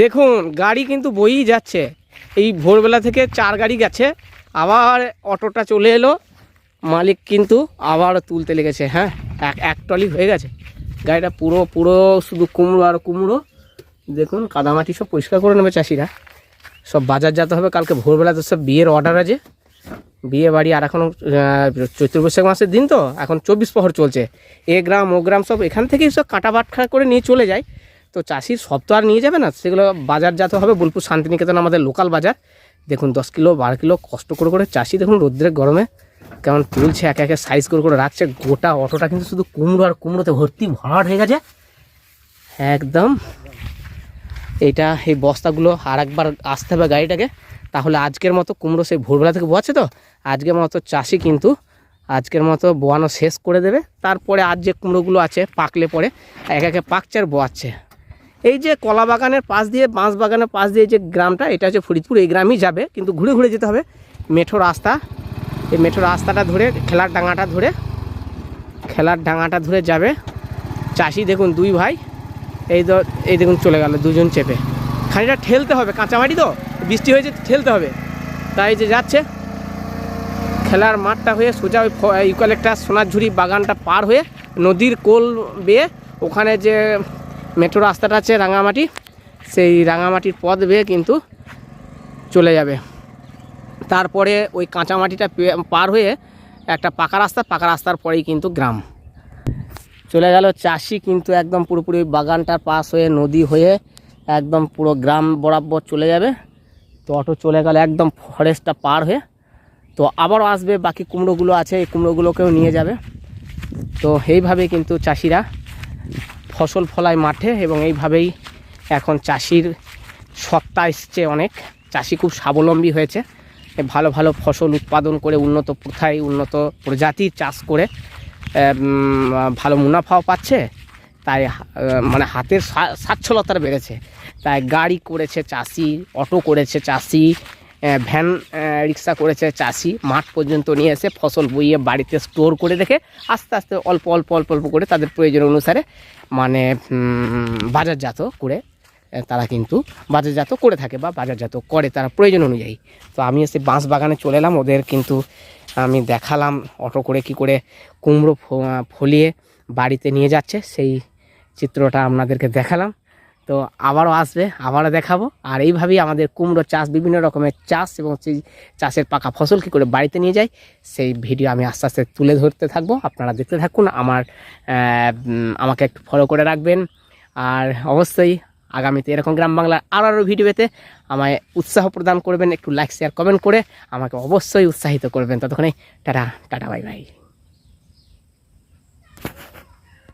দেখুন, গাড়ি কিন্তু বইই যাচ্ছে। এই ভোরবেলা থেকে চার গাড়ি গেছে, আবার অটোটা চলে এলো। মালিক কিন্তু আবার তুলতে লেগেছে হ্যাঁ এক এক টলি হয়ে গেছে। গাড়িটা পুরো পুরো শুধু কুমড়ো আর কুমড়ো। দেখুন, কাদামাটি সব পরিষ্কার করে নেবে চাষিরা। সব বাজার যেতে হবে, কালকে ভোরবেলা তো সব বিয়ের অর্ডার আছে। বিয়ে বাড়ি আর এখনও চৈত্র বৈশাখ মাসের দিন তো, এখন চব্বিশ প্রহর চলছে। এ গ্রাম, ও গ্রাম সব এখান থেকেই সব কাটা বাটখা করে নিয়ে চলে যায়। তো চাষির সব তো আর নিয়ে যাবে না, সেগুলো বাজার যেতে হবে। বোলপুর শান্তিনিকেতন আমাদের লোকাল বাজার। দেখুন, দশ কিলো, বারো কিলো কষ্ট করে করে চাষি দেখুন রোদ্রের গরমে কেমন তুলছে, একে একে সাইজ করে করে রাখছে। গোটা অটোটা কিন্তু শুধু কুমড়ো আর কুমড়োতে ভর্তি ভরাট হয়ে গেছে। একদম। এইটা এই বস্তাগুলো আর একবার আসতে হবে গাড়িটাকে। তাহলে আজকের মতো কুমড়ো সেই ভোরবেলা থেকে বোয়াচ্ছে তো? আজকের মতো চাষি কিন্তু আজকের মতো বোয়ানো শেষ করে দেবে। তারপরে আজ যে কুমড়োগুলো আছে, পাকলে পরে এক একে পাকছে আর বোয়াচ্ছে। এই যে কলা বাগানের পাশ দিয়ে, বাঁশ বাগানের পাশ দিয়ে যে গ্রামটা, এটা হচ্ছে ফরিদপুর, এই গ্রামই যাবে, কিন্তু ঘুরে ঘুরে যেতে হবে। মেঠো রাস্তা, এই মেঠো রাস্তাটা ধরে, খেলার ডাঙাটা ধরে, খেলার ডাঙাটা ধরে যাবে। চাষি দেখুন, দুই ভাই, এই এই দেখুন চলে গেল, দুজন চেপে। খানিকটা ঠেলতে হবে, কাঁচামাটি তো, বৃষ্টি হয়েছে, ঠেলতে হবে। তাই যে যাচ্ছে, খেলার মাঠটা হয়ে সোজা ওই ইউক্যালেক্টাস সোনাঝুরি বাগানটা পার হয়ে নদীর কোল বেয়ে ওখানে যে মেট্রো রাস্তাটা আছে রাঙামাটি, সেই রাঙামাটির পথ বেয়ে কিন্তু চলে যাবে। তারপরে ওই কাঁচা মাটিটা পে- পার হয়ে একটা পাকা রাস্তা, পাকা রাস্তার পরেই কিন্তু গ্রাম। চলে গেল চাষি কিন্তু একদম পুরোপুরি বাগানটার পাশ হয়ে নদী হয়ে একদম পুরো গ্রাম বরাবর চলে যাবে। তো অটো চলে গেল একদম ফরেস্টটা পার হয়ে। তো আবারও আসবে, বাকি কুমড়োগুলো আছে, এই কুমড়োগুলোকেও নিয়ে যাবে। তো এইভাবে কিন্তু চাষিরা ফসল ফলায় মাঠে এবং এইভাবেই এখন চাষির সত্তা এসছে অনেক। চাষি খুব স্বাবলম্বী হয়েছে। ভালো ভালো ফসল উৎপাদন করে উন্নত প্রথায়, উন্নত প্রজাতির চাষ করে ভালো মুনাফাও পাচ্ছে। তাই মানে হাতের স্বাচ্ছলতার বেড়েছে। তাই গাড়ি করেছে চাষি, অটো করেছে চাষি ভ্যান রিক্সা করেছে চাষি, মাঠ পর্যন্ত নিয়ে এসে ফসল বইয়ে বাড়িতে স্টোর করে রেখে আস্তে আস্তে অল্প অল্প অল্প অল্প করে তাদের প্রয়োজন অনুসারে মানে বাজারজাত করে তারা কিন্তু বাজারজাত করে থাকে বা বাজারজাত করে তারা প্রয়োজন অনুযায়ী। তো আমি এসে বাঁশ বাগানে চলে এলাম, ওদের কিন্তু আমি দেখালাম অটো করে কি করে কুমড়ো ফলিয়ে বাড়িতে নিয়ে যাচ্ছে। সেই চিত্রটা আপনাদেরকে দেখালাম। তো আবারও আসবে, আবারও দেখাবো। আর এইভাবেই আমাদের কুমড়ো চাষ, বিভিন্ন রকমের চাষ এবং সেই চাষের পাকা ফসল কী করে বাড়িতে নিয়ে যায়, সেই ভিডিও আমি আস্তে আস্তে তুলে ধরতে থাকব। আপনারা দেখতে থাকুন, আমার আমাকে একটু ফলো করে রাখবেন। আর অবশ্যই আগামীতে এরকম গ্রাম বাংলার আরও আরও ভিডিও পেতে আমায় উৎসাহ প্রদান করবেন, একটু লাইক শেয়ার কমেন্ট করে আমাকে অবশ্যই উৎসাহিত করবেন। ততক্ষণে টাটা টাটা বাই বাই